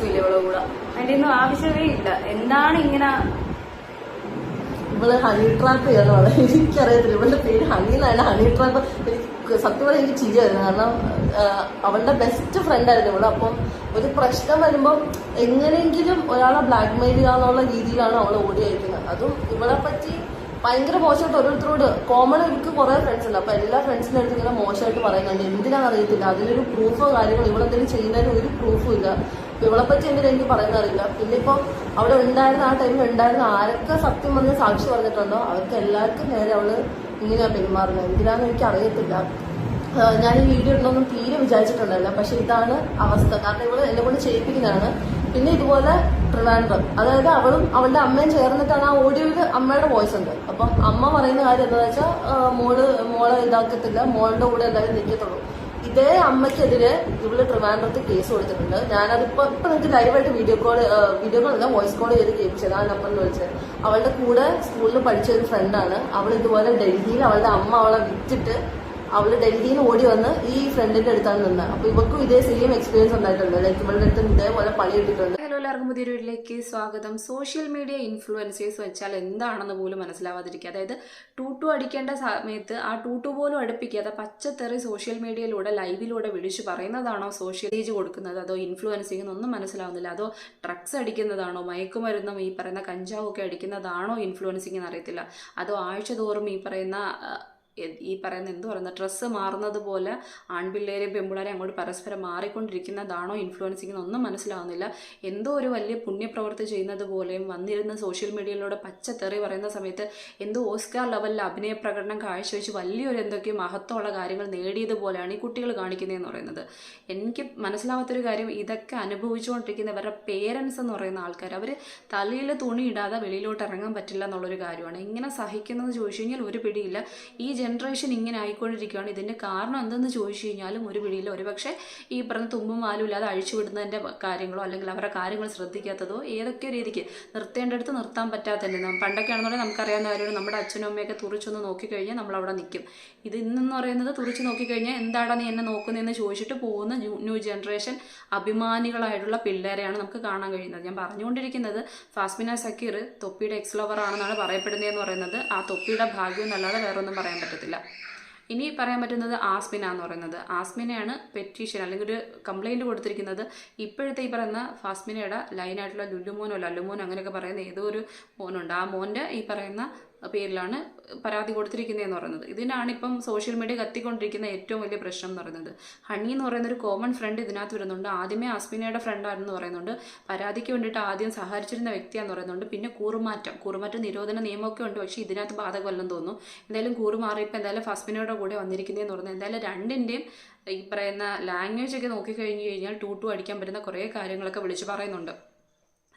ഇഷ്ടമില്ല ഇവളെ കൂടെ അതിന്റെ ഒന്നും ആവശ്യമേ ഇല്ല. എന്താണ് ഇങ്ങനെ ഇവൾ ഹണി ട്രാപ്പ് ചെയ്യണമാണ് എനിക്കറിയത്തില്ല. ഇവളുടെ പേര് ഹണി എന്നാണ്. ഹണി ട്രാപ്പ് എനിക്ക് സത്യം പറഞ്ഞാൽ എനിക്ക് ചിരിയായിരുന്നു കാരണം അവളുടെ ബെസ്റ്റ് ഫ്രണ്ടായിരുന്നു ഇവൾ. അപ്പം ഒരു പ്രശ്നം വരുമ്പോൾ എങ്ങനെയെങ്കിലും ഒരാളെ ബ്ലാക്ക് മെയിൽ ചെയ്യാന്നുള്ള രീതിയിലാണ് അവൾ ഓടി അയക്കുന്നത്. അതും ഇവളെ പറ്റി ഭയങ്കര മോശമായിട്ട് ഓരോരുത്തരോട് കോമൺ എനിക്ക് കുറെ ഫ്രണ്ട്സ് ഉണ്ട്. അപ്പൊ എല്ലാ ഫ്രണ്ട്സിന്റെ അടുത്ത് ഇങ്ങനെ മോശമായിട്ട് പറയുന്നുണ്ട്. എന്തിനാണെന്ന് അറിയത്തില്ല അതിനൊരു പ്രൂഫോ കാര്യങ്ങളോ ഇവളെന്തെങ്കിലും ചെയ്യുന്നതിന് ഒരു പ്രൂഫും ഇല്ല. അപ്പൊ ഇവളെ പറ്റി എന്തിനാ എനിക്ക് പറയുന്ന അറിയില്ല. പിന്നെ ഇപ്പൊ അവിടെ ഉണ്ടായിരുന്ന ആ ടൈമിൽ ഉണ്ടായിരുന്ന ആരൊക്കെ സത്യം പറഞ്ഞ് സാക്ഷി പറഞ്ഞിട്ടുണ്ടോ? അവർക്ക് എല്ലാവർക്കും നേരെ അവൾ ഇങ്ങനെയാ പെരുമാറുന്നത്. എന്തിനാന്ന് എനിക്ക് അറിയത്തില്ല. ഞാൻ ഈ വീഡിയോ ഉണ്ടോന്നും തീരെ വിചാരിച്ചിട്ടുണ്ടായില്ല പക്ഷെ ഇതാണ് അവസ്ഥ. കാരണം ഇവൾ എന്നെ കൊണ്ട് ചെയ്യിപ്പിക്കുന്നതാണ്. പിന്നെ ഇതുപോലെ ട്രിവാൻഡ്രം. അതായത് അവളും അവളുടെ അമ്മയും ചേർന്നിട്ടാണ് ആ ഓഡിയോയിൽ അമ്മയുടെ വോയിസ് ഉണ്ട്. അപ്പം അമ്മ പറയുന്ന കാര്യം എന്താ വെച്ചാൽ മോൾ മോളെ ഇതാക്കത്തില്ല. മോളുടെ കൂടെ എല്ലാവരും നിൽക്കത്തുള്ളൂ ഇതേ അമ്മയ്ക്കെതിരെ ഇവൾ ട്രിവാൻഡ്രത്ത് കേസ് കൊടുത്തിട്ടുണ്ട്. ഞാനതിപ്പോ ഇപ്പൊ നിങ്ങൾക്ക് ലൈവായിട്ട് വീഡിയോ കോൾ വീഡിയോ കോൾ അല്ല വോയിസ് കോൾ ചെയ്ത് കേൾപ്പിച്ചത് ആ നമ്പറിൽ വിളിച്ചത്. അവളുടെ കൂടെ സ്കൂളിൽ പഠിച്ച ഒരു ഫ്രണ്ടാണ് അവൾ ഇതുപോലെ ഡൽഹിയിൽ അവളുടെ അമ്മ അവളെ വിറ്റിട്ട് അവൾ ഡൽഹിയിൽ ഓടി വന്ന് ഈ ഫ്രണ്ടിന്റെ അടുത്താണ് നിന്നത്. അപ്പൊ ഇവർക്കും ഇതേ സെയിം എക്സ്പീരിയൻസ് ഉണ്ടായിട്ടുണ്ട്. ലൈക്ക് ഇവളുടെ അടുത്ത് ഇതേപോലെ പണി കിട്ടിയിട്ടുണ്ട്. എല്ലാവർക്കും പുതിയൊരു വീട്ടിലേക്ക് സ്വാഗതം. സോഷ്യൽ മീഡിയ ഇൻഫ്ലുവൻസേഴ്സ് വെച്ചാൽ എന്താണെന്ന് പോലും മനസ്സിലാവാതിരിക്കുക. അതായത് ടൂട്ടു അടിക്കേണ്ട സമയത്ത് ആ ടൂട്ടു പോലും അടുപ്പിക്കാതെ പച്ചത്തെറി സോഷ്യൽ മീഡിയയിലൂടെ ലൈവിലൂടെ വിളിച്ചു പറയുന്നതാണോ സോഷ്യൽ ഏജ് കൊടുക്കുന്നത്? അതോ ഇൻഫ്ലുവൻസിങ് ഒന്നും മനസ്സിലാവുന്നില്ല. അതോ ഡ്രഗ്സ് അടിക്കുന്നതാണോ? മയക്കുമരുന്നും ഈ പറയുന്ന കഞ്ചാവൊക്കെ അടിക്കുന്നതാണോ ഇൻഫ്ലുവൻസിങ് എന്നറിയത്തില്ല. അതോ ആഴ്ച തോറും ഈ പറയുന്ന ഈ പറയുന്ന എന്ത് പറയുന്ന ഡ്രസ്സ് മാറുന്നത് പോലെ ആൺപിള്ളേരെയും പെൺപിള്ളേരെയും അങ്ങോട്ട് പരസ്പരം മാറിക്കൊണ്ടിരിക്കുന്നതാണോ ഇൻഫ്ലുവൻസിങ് ഒന്നും മനസ്സിലാവുന്നില്ല. എന്തോ ഒരു വലിയ പുണ്യപ്രവൃത്തി ചെയ്യുന്നത് പോലെയും വന്നിരുന്ന സോഷ്യൽ മീഡിയയിലൂടെ പച്ചത്തെറി പറയുന്ന സമയത്ത് എന്തോ ഓസ്കാർ ലെവലിൽ അഭിനയ പ്രകടനം കാഴ്ചവെച്ച് വലിയൊരു എന്തൊക്കെയോ മഹത്വമുള്ള കാര്യങ്ങൾ നേടിയതുപോലെയാണ് ഈ കുട്ടികൾ കാണിക്കുന്നതെന്ന് പറയുന്നത്. എനിക്ക് മനസ്സിലാവാത്തൊരു കാര്യം ഇതൊക്കെ അനുഭവിച്ചുകൊണ്ടിരിക്കുന്നവരുടെ പേരൻസ് എന്ന് പറയുന്ന ആൾക്കാർ അവർ തലയിൽ തുണി ഇടാതെ വെളിയിലോട്ട് ഇറങ്ങാൻ പറ്റില്ല എന്നുള്ളൊരു കാര്യമാണ്. എങ്ങനെ സഹിക്കുന്നത് ചോദിച്ചു കഴിഞ്ഞാൽ ഒരു പിടിയില്ല. ഈ ജനറേഷൻ ഇങ്ങനെ ആയിക്കൊണ്ടിരിക്കുകയാണ്. ഇതിന്റെ കാരണം എന്തെന്ന് ചോദിച്ചു കഴിഞ്ഞാലും ഒരു പിടിയിൽ ഒരുപക്ഷെ ഈ പറഞ്ഞ തുമ്പും വാലും ഇല്ലാതെ അഴിച്ചുവിടുന്നതിന്റെ കാര്യങ്ങളോ അല്ലെങ്കിൽ അവരുടെ കാര്യങ്ങൾ ശ്രദ്ധിക്കാത്തതോ ഏതൊക്കെ രീതിക്ക് നിർത്തേണ്ടടുത്ത് നിർത്താൻ പറ്റാത്തതിന്റെ പണ്ടൊക്കെ ആണെന്നുണ്ടെങ്കിൽ നമുക്കറിയാവുന്ന കാര്യമാണ് നമ്മുടെ അച്ഛനും അമ്മയൊക്കെ തുറിച്ചൊന്ന് നോക്കിക്കഴിഞ്ഞാൽ നമ്മളവിടെ നിൽക്കും. ഇത് ഇന്നെന്ന് പറയുന്നത് തുറിച്ച് നോക്കിക്കഴിഞ്ഞാൽ എന്താടാ നീ എന്നെ നോക്കുന്നതെന്ന് ചോദിച്ചിട്ട് പോകുന്ന ന്യൂ ജനറേഷൻ അഭിമാനികളായിട്ടുള്ള പിള്ളേരെയാണ് നമുക്ക് കാണാൻ കഴിയുന്നത്. ഞാൻ പറഞ്ഞുകൊണ്ടിരിക്കുന്നത് ഫാസ്മിന സക്കീർ തൊപ്പിയുടെ എക്സ് ലവർ ആണെന്നാണ് പറയപ്പെടുന്നതെന്ന് പറയുന്നത്. ആ തൊപ്പിയുടെ ഭാഗ്യം എന്നല്ലാതെ വേറൊന്നും പറയാൻ പറ്റത്തില്ല. ഇനി പറയാൻ പറ്റുന്നത് ആസ്മിന എന്ന് പറയുന്നത്. ആസ്മിനയാണ് പെറ്റീഷൻ അല്ലെങ്കിൽ ഒരു കംപ്ലൈന്റ് കൊടുത്തിരിക്കുന്നത്. ഇപ്പോഴത്തെ ഈ പറയുന്ന ഫാസ്മിനയുടെ ലൈനായിട്ടുള്ള ലുല്ലുമോനോ ലല്ലുമോനോ അങ്ങനെയൊക്കെ പറയുന്ന ഏതോ ഒരു മോനുണ്ട്. ആ മോന്റെ ഈ പറയുന്ന പേരിലാണ് പരാതി കൊടുത്തിരിക്കുന്നതെന്ന് പറയുന്നത്. ഇതിനാണ് ഇപ്പം സോഷ്യൽ മീഡിയ കത്തിക്കൊണ്ടിരിക്കുന്ന ഏറ്റവും വലിയ പ്രശ്നം എന്ന് പറയുന്നത്. ഹണി എന്ന് പറയുന്ന ഒരു കോമൺ ഫ്രണ്ട് ഇതിനകത്ത് വരുന്നുണ്ട്. ആദ്യമേ ആസ്മിനയുടെ ഫ്രണ്ടായിരുന്നു പറയുന്നുണ്ട്. പരാതിക്ക് വേണ്ടിയിട്ട് ആദ്യം സഹകരിച്ചിരുന്ന വ്യക്തിയാന്ന് പറയുന്നുണ്ട്. പിന്നെ കൂറുമാറ്റം. കൂറുമാറ്റം നിരോധന നിയമമൊക്കെ ഉണ്ട്. പക്ഷേ ഇതിനകത്ത് ബാധകമല്ലെന്ന് തോന്നുന്നു. എന്തായാലും കൂറുമാറി ഇപ്പം എന്തായാലും ഫസ്മിനയുടെ കൂടെ വന്നിരിക്കുന്നതെന്ന് പറയുന്നത് എന്തായാലും രണ്ടിന്റെയും ഈ പറയുന്ന ലാംഗ്വേജ് ഒക്കെ നോക്കിക്കഴിഞ്ഞ് കഴിഞ്ഞാൽ ടൂ ടു അടിക്കാൻ പറ്റുന്ന കുറേ കാര്യങ്ങളൊക്കെ വിളിച്ച് പറയുന്നുണ്ട്.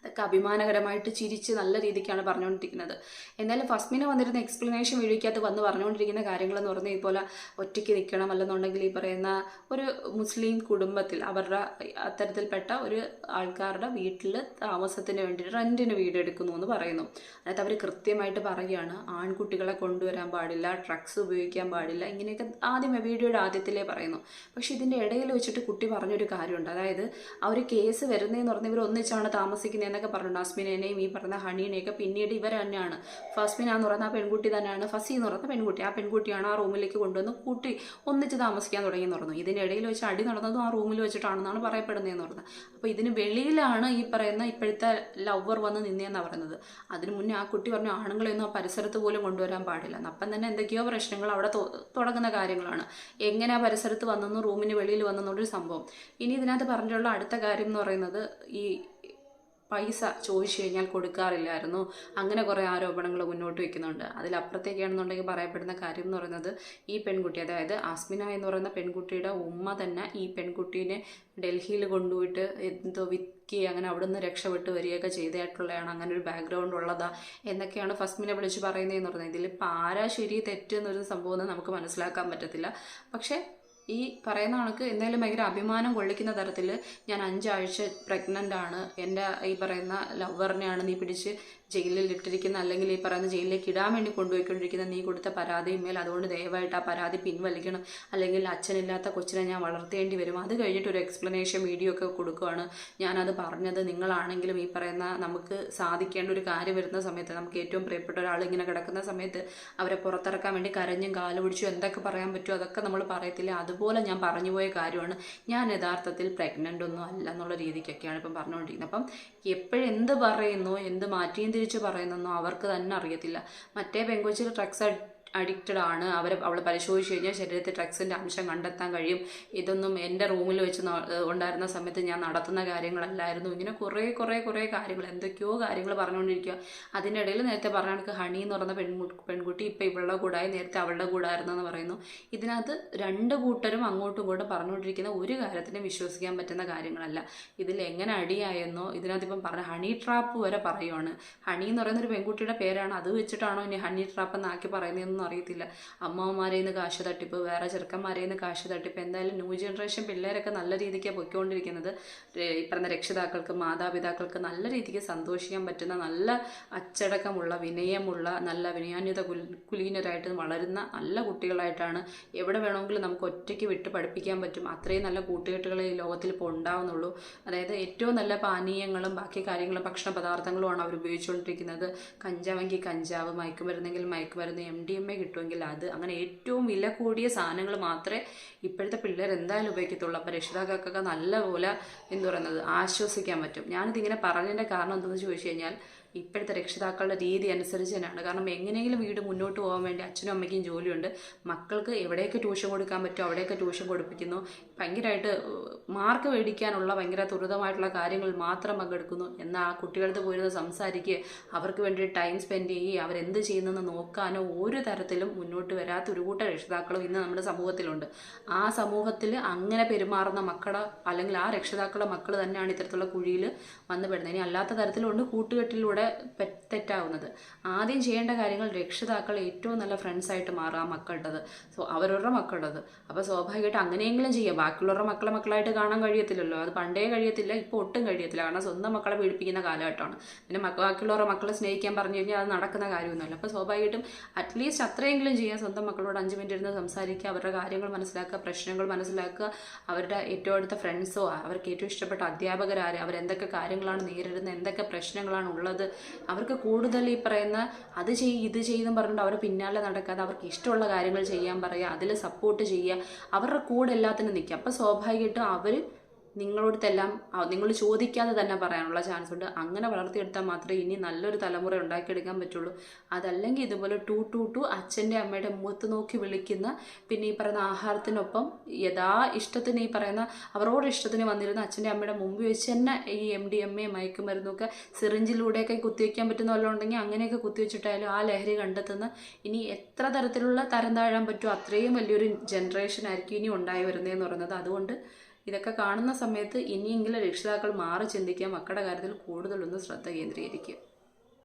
അതൊക്കെ അഭിമാനകരമായിട്ട് ചിരിച്ച് നല്ല രീതിക്കാണ് പറഞ്ഞുകൊണ്ടിരിക്കുന്നത്. എന്നാലും ഫസ്മിന് വന്നിരുന്ന എക്സ്പ്ലനേഷൻ വീഴിക്കകത്ത് വന്ന് പറഞ്ഞുകൊണ്ടിരിക്കുന്ന കാര്യങ്ങളെന്ന് പറഞ്ഞാൽ ഇതുപോലെ ഒറ്റയ്ക്ക് നിൽക്കണം അല്ലെന്നുണ്ടെങ്കിൽ ഈ പറയുന്ന ഒരു മുസ്ലിം കുടുംബത്തിൽ അവരുടെ അത്തരത്തിൽപ്പെട്ട ഒരു ആൾക്കാരുടെ വീട്ടിൽ താമസത്തിന് വേണ്ടി റെന്റിന് വീട് എടുക്കുന്നു എന്ന് പറയുന്നു. അതായത് അവർ കൃത്യമായിട്ട് പറയുകയാണ് ആൺകുട്ടികളെ കൊണ്ടുവരാൻ പാടില്ല ഡ്രഗ്സ് ഉപയോഗിക്കാൻ പാടില്ല ഇങ്ങനെയൊക്കെ ആദ്യമേ വീഡിയോയുടെ ആദ്യത്തിലേ പറയുന്നു. പക്ഷേ ഇതിന്റെ ഇടയിൽ വെച്ചിട്ട് കുട്ടി പറഞ്ഞൊരു കാര്യമുണ്ട്. അതായത് ആ ഒരു കേസ് വരുന്നതെന്ന് പറഞ്ഞാൽ ഇവർ ഒന്നിച്ചാണ് താമസിക്കുന്നത് എന്നൊക്കെ പറഞ്ഞിട്ടുണ്ട്. അസ്മിനെയും ഈ പറഞ്ഞ ഹണീനെയൊക്കെ പിന്നീട് ഇവർ തന്നെയാണ്. ഫസ്മിന എന്ന് പറയുന്ന ആ പെൺകുട്ടി തന്നെയാണ്. ഫസി എന്ന് പറയുന്ന പെൺകുട്ടി. ആ പെൺകുട്ടിയാണ് ആ റൂമിലേക്ക് കൊണ്ടുവന്ന് കൂട്ടി ഒന്നിച്ച് താമസിക്കാൻ തുടങ്ങി എന്ന് പറഞ്ഞു. ഇതിനിടയിൽ വെച്ച് അടി നടന്നതും ആ റൂമിൽ വെച്ചിട്ടാണെന്നാണ് പറയപ്പെടുന്നതെന്ന് പറഞ്ഞത്. അപ്പോൾ ഇതിന് വെളിയിലാണ് ഈ പറയുന്ന ഇപ്പോഴത്തെ ലവർ വന്ന് നിന്നേന്നാണ് പറയുന്നത്. അതിന് മുന്നേ ആ കുട്ടി പറഞ്ഞു ആണുങ്ങളെയൊന്നും ആ പരിസരത്ത് പോലും കൊണ്ടുവരാൻ പാടില്ല. അപ്പം തന്നെ എന്തൊക്കെയോ പ്രശ്നങ്ങൾ അവിടെ തുടങ്ങുന്ന കാര്യങ്ങളാണ്. എങ്ങനെ ആ പരിസരത്ത് വന്നെന്നും റൂമിന് വെളിയിൽ വന്നെന്നുള്ളൊരു സംഭവം. ഇനി ഇതിനകത്ത് പറഞ്ഞിട്ടുള്ള അടുത്ത കാര്യം എന്ന് പറയുന്നത് ഈ പൈസ ചോദിച്ചു കഴിഞ്ഞാൽ കൊടുക്കാറില്ലായിരുന്നു. അങ്ങനെ കുറേ ആരോപണങ്ങൾ മുന്നോട്ട് വയ്ക്കുന്നുണ്ട് അതിലപ്പുറത്തേക്കാണെന്നുണ്ടെങ്കിൽ പറയപ്പെടുന്ന കാര്യം എന്ന് പറയുന്നത് ഈ പെൺകുട്ടി അതായത് അസ്മിന എന്ന് പറയുന്ന പെൺകുട്ടിയുടെ ഉമ്മ തന്നെ ഈ പെൺകുട്ടീനെ ഡൽഹിയിൽ കൊണ്ടുപോയിട്ട് എന്തോ വിക്കി അങ്ങനെ അവിടെ നിന്ന് രക്ഷപ്പെട്ട് വരികയൊക്കെ ചെയ്തതായിട്ടുള്ളതാണ്. അങ്ങനെ ഒരു ബാക്ക്ഗ്രൗണ്ട് ഉള്ളതാ എന്നൊക്കെയാണ് ഫസ്മിനെ വിളിച്ച് പറയുന്നതെന്ന് പറയുന്നത്. ഇതിലിപ്പോൾ ആരാ ശരി തെറ്റ് എന്നൊരു സംഭവം നമുക്ക് മനസ്സിലാക്കാൻ പറ്റത്തില്ല. പക്ഷേ ഈ പറയുന്ന കണക്ക് എന്തായാലും ഭയങ്കര അഭിമാനം കൊള്ളിക്കുന്ന തരത്തിൽ ഞാൻ അഞ്ചാഴ്ച പ്രഗ്നന്റ് ആണ്. എന്റെ ഈ പറയുന്ന ലവറിനെയാണ് നീ പിടിച്ച് ജയിലിൽ ഇട്ടിരിക്കുന്ന അല്ലെങ്കിൽ ഈ പറയുന്ന ജയിലിലേക്ക് ഇടാൻ വേണ്ടി കൊണ്ടുപോയിക്കൊണ്ടിരിക്കുന്ന നീ കൊടുത്ത പരാതിയും മേൽ അതുകൊണ്ട് ദയവായിട്ട് ആ പരാതി പിൻവലിക്കണം. അല്ലെങ്കിൽ അച്ഛനില്ലാത്ത കൊച്ചിനെ ഞാൻ വളർത്തേണ്ടി വരും. അത് കഴിഞ്ഞിട്ട് ഒരു എക്സ്പ്ലനേഷൻ വീഡിയോ ഒക്കെ കൊടുക്കുകയാണ് ഞാനത് പറഞ്ഞത്. നിങ്ങളാണെങ്കിലും ഈ പറയുന്ന നമുക്ക് സാധിക്കേണ്ട ഒരു കാര്യം വരുന്ന സമയത്ത് നമുക്ക് ഏറ്റവും പ്രിയപ്പെട്ട ഒരാൾ ഇങ്ങനെ കിടക്കുന്ന സമയത്ത് അവരെ പുറത്തിറക്കാൻ വേണ്ടി കരഞ്ഞും കാൽ പിടിച്ചും എന്തൊക്കെ പറയാൻ പറ്റുമോ അതൊക്കെ നമ്മൾ പറയത്തില്ല. അതുപോലെ ഞാൻ പറഞ്ഞു പോയ കാര്യമാണ് ഞാൻ യഥാർത്ഥത്തിൽ പ്രഗ്നന്റ് ഒന്നും അല്ല എന്നുള്ള രീതിക്കൊക്കെയാണ് ഇപ്പം പറഞ്ഞുകൊണ്ടിരിക്കുന്നത്. അപ്പം എപ്പോഴെന്ത് പറയുന്നു എന്ത് മാറ്റിയും തിരിച്ച് പറയുന്നൊന്നും അവർക്ക് തന്നെ അറിയത്തില്ല. മറ്റേ പെങ്കൊച്ചിൽ ഡ്രഗ്സ് അഡിക്റ്റഡ് ആണ്. അവരെ അവൾ പരിശോധിച്ച് കഴിഞ്ഞാൽ ശരീരത്തിൽ ഡ്രഗ്സിന്റെ അംശം കണ്ടെത്താൻ കഴിയും. ഇതൊന്നും എന്റെ റൂമിൽ വെച്ച് ഉണ്ടായിരുന്ന സമയത്ത് ഞാൻ നടത്തുന്ന കാര്യങ്ങളല്ലായിരുന്നു. ഇങ്ങനെ കുറേ കുറേ കുറേ കാര്യങ്ങൾ എന്തൊക്കെയോ കാര്യങ്ങൾ പറഞ്ഞുകൊണ്ടിരിക്കുക. അതിന്റെ ഇടയിൽ നേരത്തെ പറഞ്ഞ കണക്ക് ഹണി എന്ന് പറയുന്ന പെൺകുട്ടി പെൺകുട്ടി ഇപ്പം ഇവളുടെ കൂടായി നേരത്തെ അവളുടെ കൂടായിരുന്നു എന്ന് പറയുന്നു. ഇതിനകത്ത് രണ്ട് കൂട്ടരും അങ്ങോട്ടും ഇങ്ങോട്ടും പറഞ്ഞുകൊണ്ടിരിക്കുന്ന ഒരു കാര്യത്തിനും വിശ്വസിക്കാൻ പറ്റുന്ന കാര്യങ്ങളല്ല. ഇതിൽ എങ്ങനെ അടിയായെന്നോ ഇതിനകത്ത് ഇപ്പം പറഞ്ഞ ഹണി ട്രാപ്പ് വരെ പറയുവാണ്. ഹണി എന്ന് പറയുന്ന ഒരു പെൺകുട്ടിയുടെ പേരാണ്. അത് വെച്ചിട്ടാണോ ഇനി ഹണി ട്രാപ്പ് എന്നാക്കി പറയുന്നതെന്നൊന്നും അറിയത്തില്ല. അമ്മമാരെ നിന്ന് കാശ് തട്ടിപ്പ് വേറെ ചെറുക്കന്മാരെ നിന്ന് കാശ് തട്ടിപ്പ്. എന്തായാലും ന്യൂ ജനറേഷൻ പിള്ളേരൊക്കെ നല്ല രീതിക്കാണ് പൊയ്ക്കൊണ്ടിരിക്കുന്നത്. ഈ പറഞ്ഞ രക്ഷിതാക്കൾക്ക് മാതാപിതാക്കൾക്ക് നല്ല രീതിക്ക് സന്തോഷിക്കാൻ പറ്റുന്ന നല്ല അച്ചടക്കമുള്ള വിനയമുള്ള നല്ല വിനയാന്യത കുലീനരായിട്ട് വളരുന്ന നല്ല കുട്ടികളായിട്ടാണ് എവിടെ വേണമെങ്കിലും നമുക്ക് ഒറ്റയ്ക്ക് വിട്ട് പഠിപ്പിക്കാൻ പറ്റും. അത്രയും നല്ല കൂട്ടുകെട്ടുകളെ ഈ ലോകത്തിൽ ഇപ്പോൾ ഉണ്ടാവുന്നുള്ളൂ. അതായത് ഏറ്റവും നല്ല പാനീയങ്ങളും ബാക്കി കാര്യങ്ങളും ഭക്ഷണ പദാർത്ഥങ്ങളുമാണ് അവർ ഉപയോഗിച്ചുകൊണ്ടിരിക്കുന്നത്. കഞ്ചാവെങ്കിൽ കഞ്ചാവ് മയക്കുമരുന്നെങ്കിൽ മയക്കുമരുന്ന് എം ഡി എം എ കിട്ടുമെങ്കിൽ അത് അങ്ങനെ ഏറ്റവും വില കൂടിയ സാധനങ്ങൾ മാത്രമേ ഇപ്പോഴത്തെ പിള്ളേർ എന്തായാലും ഉപയോഗിക്കത്തുള്ളൂ. അപ്പോൾ രക്ഷിതാക്കൾക്കൊക്കെ നല്ലപോലെ എന്ന് പറയുന്നത് ആശ്വസിക്കാൻ പറ്റും. ഞാനിതിങ്ങനെ പറഞ്ഞതിന്റെ കാരണം എന്തെന്ന് ചോദിച്ചു കഴിഞ്ഞാൽ ഇപ്പോഴത്തെ രക്ഷിതാക്കളുടെ രീതി അനുസരിച്ച് തന്നെയാണ്. കാരണം എങ്ങനെയെങ്കിലും വീട് മുന്നോട്ട് പോകാൻ വേണ്ടി അച്ഛനും അമ്മയ്ക്കും ജോലിയുണ്ട്. മക്കൾക്ക് എവിടെയൊക്കെ ട്യൂഷൻ കൊടുക്കാൻ പറ്റുമോ അവിടെയൊക്കെ ട്യൂഷൻ കൊടുപ്പിക്കുന്നു. ഭയങ്കരമായിട്ട് മാർക്ക് മേടിക്കാനുള്ള ഭയങ്കര തുരിതമായിട്ടുള്ള കാര്യങ്ങൾ മാത്രം പങ്കെടുക്കുന്നു. എന്നാൽ ആ കുട്ടികളുടെ പോയിരുന്ന് സംസാരിക്കുക അവർക്ക് വേണ്ടി ടൈം സ്പെൻഡ് ചെയ്യുക അവരെന്ത് ചെയ്യുന്നതെന്ന് നോക്കാനോ ഒരു തരത്തിലും മുന്നോട്ട് വരാത്ത ഒരു കൂട്ടം രക്ഷിതാക്കളും ഇന്ന് നമ്മുടെ സമൂഹത്തിലുണ്ട്. ആ സമൂഹത്തിൽ അങ്ങനെ പെരുമാറുന്ന മക്കളെ അല്ലെങ്കിൽ ആ രക്ഷിതാക്കളുടെ മക്കൾ തന്നെയാണ് ഇത്തരത്തിലുള്ള കുഴിയിൽ വന്നുപെടുന്നത് ഇനി അല്ലാത്ത തരത്തിലുണ്ട്. കൂട്ടുകെട്ടിലൂടെ പെ- തെറ്റാവുന്നത്. ആദ്യം ചെയ്യേണ്ട കാര്യങ്ങൾ രക്ഷിതാക്കൾ ഏറ്റവും നല്ല ഫ്രണ്ട്സായിട്ട് മാറുക ആ മക്കളുടേത്. സോ അവരവരുടെ മക്കളുടേത്. അപ്പോൾ സ്വാഭാവികമായിട്ട് അങ്ങനെയെങ്കിലും ചെയ്യുക ബാക്കിയുള്ളവരുടെ മക്കളെ മക്കളായിട്ട് കാണാൻ കഴിയത്തില്ലല്ലോ. അത് പണ്ടേ കഴിയത്തില്ല ഇപ്പോൾ ഒട്ടും കഴിയത്തില്ല. കാരണം സ്വന്തം മക്കളെ പീഡിപ്പിക്കുന്ന കാലഘട്ടമാണ്. പിന്നെ ബാക്കിയുള്ളവരുടെ മക്കളെ സ്നേഹിക്കാൻ പറഞ്ഞു കഴിഞ്ഞാൽ അത് നടക്കുന്ന കാര്യമൊന്നുമല്ല. അപ്പോൾ സ്വാഭാവികമായിട്ടും അറ്റ്ലീസ്റ്റ് അത്രയെങ്കിലും ചെയ്യാം. സ്വന്തം മക്കളോട് അഞ്ച് മിനിറ്റ് ഇരുന്ന് സംസാരിക്കുക അവരുടെ കാര്യങ്ങൾ മനസ്സിലാക്കുക പ്രശ്നങ്ങൾ മനസ്സിലാക്കുക. അവരുടെ ഏറ്റവും അടുത്ത ഫ്രണ്ട്സോ അവർക്ക് ഏറ്റവും ഇഷ്ടപ്പെട്ട അധ്യാപകരാര് അവരെന്തൊക്കെ കാര്യങ്ങളാണ് നേരിടുന്നത് എന്തൊക്കെ പ്രശ്നങ്ങളാണ് ഉള്ളത് അവർക്ക് കൂടുതൽ ഈ പറയുന്ന അത് ചെയ്യ് ഇത് ചെയ്തെന്ന് പറഞ്ഞിട്ട് അവരെ പിന്നാലെ നടക്കാതെ അവർക്ക് ഇഷ്ടമുള്ള കാര്യങ്ങൾ ചെയ്യാൻ പറയുക അതിൽ സപ്പോർട്ട് ചെയ്യുക അവരുടെ കൂടെ എല്ലാത്തിനും നിൽക്കുക. അപ്പോൾ സ്വാഭാവികമായിട്ടും അവർ നിങ്ങളോടത്തെല്ലാം നിങ്ങൾ ചോദിക്കാതെ തന്നെ പറയാനുള്ള ചാൻസ് ഉണ്ട് അങ്ങനെ വളർത്തിയെടുത്താൽ മാത്രമേ ഇനി നല്ലൊരു തലമുറ ഉണ്ടാക്കിയെടുക്കാൻ പറ്റുള്ളൂ. അതല്ലെങ്കിൽ ഇതുപോലെ ടു ടു ടു അച്ഛന്റെ അമ്മയുടെ മുഖത്ത് നോക്കി വിളിക്കുന്ന പിന്നെ ഈ പറയുന്ന ആഹാരത്തിനൊപ്പം യഥാ ഇഷ്ടത്തിന് ഈ പറയുന്ന അവരോട് ഇഷ്ടത്തിന് വന്നിരുന്ന അച്ഛന്റെ അമ്മയുടെ മുമ്പിൽ വെച്ച് തന്നെ ഈ എം ഡി എം എ മയക്കുമരുന്നൊക്കെ സിറിഞ്ചിലൂടെയൊക്കെ കുത്തിവെക്കാൻ പറ്റുന്ന വല്ലതും ഉണ്ടെങ്കിൽ അങ്ങനെയൊക്കെ കുത്തിവെച്ചിട്ടായാലും ആ ലഹരി കണ്ടെത്തുന്ന ഇനി എത്ര തരത്തിലുള്ള തരം താഴാൻ പറ്റുമോ അത്രയും വലിയൊരു ജനറേഷൻ ആയിരിക്കും ഇനി ഉണ്ടായി വരുന്നതെന്ന് പറയുന്നത്. അതുകൊണ്ട് ഇതൊക്കെ കാണുന്ന സമയത്ത് ഇനിയെങ്കിലും രക്ഷിതാക്കൾ മാറി ചിന്തിക്കുക മക്കളുടെ കാര്യത്തിൽ കൂടുതലൊന്ന് ശ്രദ്ധ കേന്ദ്രീകരിക്കുക